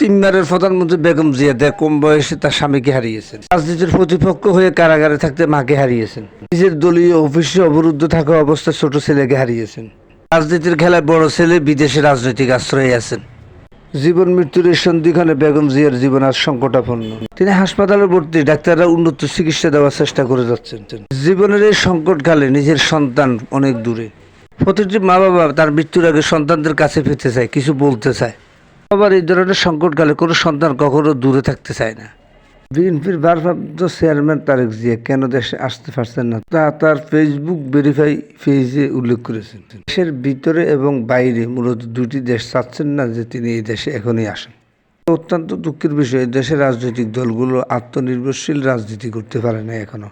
তিনবারের প্রধানমন্ত্রী বেগম জিয়া দেড় কম বয়সে তার স্বামীকে হারিয়েছেন। রাজনীতির প্রতিপক্ষ হয়ে কারাগারে থাকতে মাকে হারিয়েছেন। নিজের দলীয় অফিসে অবরুদ্ধ থাকা অবস্থায় ছোট ছেলেকে হারিয়েছেন। রাজনীতির খেলায় বড় ছেলে বিদেশে রাজনৈতিক আশ্রয়ে আছেন। জীবন মৃত্যুর এই সন্ধিক্ষণে বেগম জিয়ার জীবন আজ সংকটাপন্ন। তিনি হাসপাতালে ভর্তি, ডাক্তাররা উন্নত চিকিৎসা দেওয়ার চেষ্টা করে যাচ্ছেন। জীবনের এই সংকটকালে নিজের সন্তান অনেক দূরে। প্রতিটি মা বাবা তার মৃত্যুর আগে সন্তানদের কাছে পেতে চায়, কিছু বলতে চায়। আবার এই ধরনের সংকটকালে কোনো সন্তান কখনো দূরে থাকতে চায় না। বিএনপির ভারপ্রাপ্ত চেয়ারম্যান তারেক জিয়া কেন দেশে আসতে পারছেন না, তা তার ফেসবুক ভেরিফাই পেজে উল্লেখ করেছেন। দেশের ভিতরে এবং বাইরে মূলত দুটি দেশ চাচ্ছেন না যে তিনি এই দেশে এখনই আসেন। অত্যন্ত দুঃখের বিষয়, দেশের রাজনৈতিক দলগুলো আত্মনির্ভরশীল রাজনীতি করতে পারে না এখনও।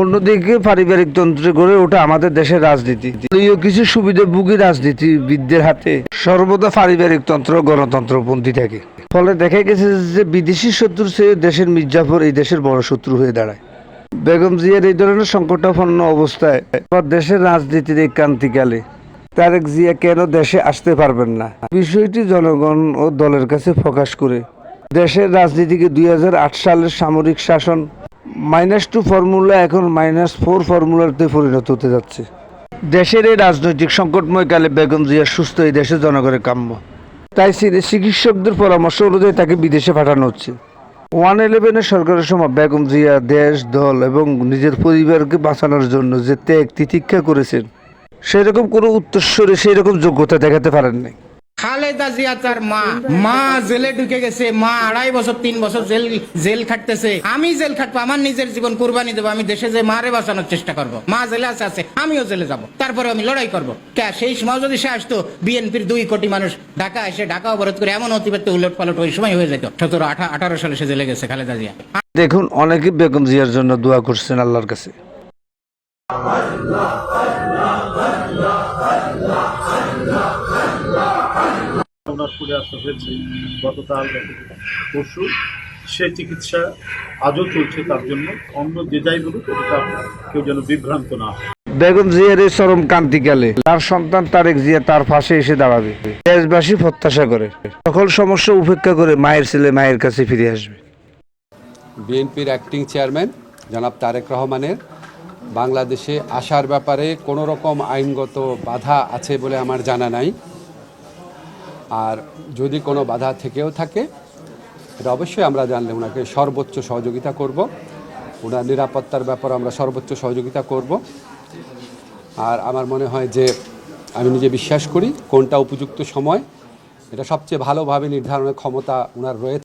অন্যদিকে পারিবারিক তন্ত্রে গড়ে ওঠা আমাদের দেশের রাজনীতি। দলীয় কিছু সুবিধাভোগী রাজনীতিবিদদের হাতে সর্বদা পারিবারিক তন্ত্র, গণতন্ত্রপন্থী থাকে। ফলে দেখা গেছে যে বিদেশি শত্রুর চেয়ে দেশের মির্জাফর এই দেশের বড় শত্রু হয়ে দাঁড়ায়। বেগম জিয়ার এই ধরনের সংকটাপন্ন অবস্থায় দেশের রাজনীতির এই ক্রান্তিকালে তারেক জিয়া কেন দেশে আসতে পারবেন না? বিষয়টি জনগণ ও দলের কাছে প্রকাশ করে দেশের রাজনীতিকে দুই হাজার আট সালের সামরিক শাসন মাইনাস টু ফর্মুলা এখন মাইনাস ফোর ফর্মুলাতে পরিণত হতে যাচ্ছে। দেশের এই রাজনৈতিক সংকটময় কালে বেগম জিয়া সুস্থ এই দেশের জনগণের কাম্য। তাই চিকিৎসকদের পরামর্শ অনুযায়ী তাকে বিদেশে পাঠানো হচ্ছে। ওয়ান ইলেভেনের সরকারের সময় বেগম জিয়া দেশ দল এবং নিজের পরিবারকে বাঁচানোর জন্য যে ত্যাগ তিতিক্ষা করেছেন সেরকম কোনো উত্তরস্বরে সেই রকম যোগ্যতা দেখাতে পারেন নাই খালেদা জিয়া তার মা। মা জেলে ঢুকে গেছে, মা আড়াই বছর, তিন বছর জেল জেল খাটতেছে। আমি জেল খাটবো, আমার নিজের জীবন কুরবানি দেবো, আমি দেশে যে মারে বাঁচানোর চেষ্টা করব। মা জেলে আছে আছে, আমিও জেলে যাব। তারপরে আমি লড়াই করব। কে সেই সময় যদি সে আসতো, বিএনপির দুই কোটি মানুষ ঢাকা এসে ঢাকা অবরোধ করে এমন অতিবাহিত উলট পালট ওই সময় হয়ে যেত। সতেরো আঠারো সালে সে জেলে গেছে, খালেদা জিয়া। দেখুন, অনেকে বেগম জিয়ার জন্য দোয়া করছেন আল্লাহর কাছে। ওনার করে আসা হয়েছে গতকাল পরশু। সে চিকিৎসা আজও চলছে তার জন্য। অন্য যে যাই বলুক এটা কেউ যেন বিভ্রান্ত না হয়। বেগম জিয়ার এই চরম কান্তিকালে তার সন্তান তারেক জিয়া তার পাশে এসে দাঁড়াবে। দেশবাসী প্রত্যাশা করে। সকল সমস্যা উপেক্ষা করে মায়ের ছেলে মায়ের কাছে ফিরে আসবে। বিএনপির অ্যাক্টিং চেয়ারম্যান জনাব তারেক রহমানের বাংলাদেশে আসার ব্যাপারে কোনো রকম আইনগত বাধা আছে বলে আমার জানা নাই। আর যদি কোনো বাধা থেকেও থাকে এটা অবশ্যই আমরা জানলে ওনাকে সর্বোচ্চ সহযোগিতা করব। ওনার নিরাপত্তার ব্যাপারে আমরা সর্বোচ্চ সহযোগিতা করব। আর আমার মনে হয় যে আমি নিজে বিশ্বাস করি কোনটা উপযুক্ত সময়, এটা সবচেয়ে ভালোভাবে নির্ধারণের ক্ষমতা ওনার রয়েছে।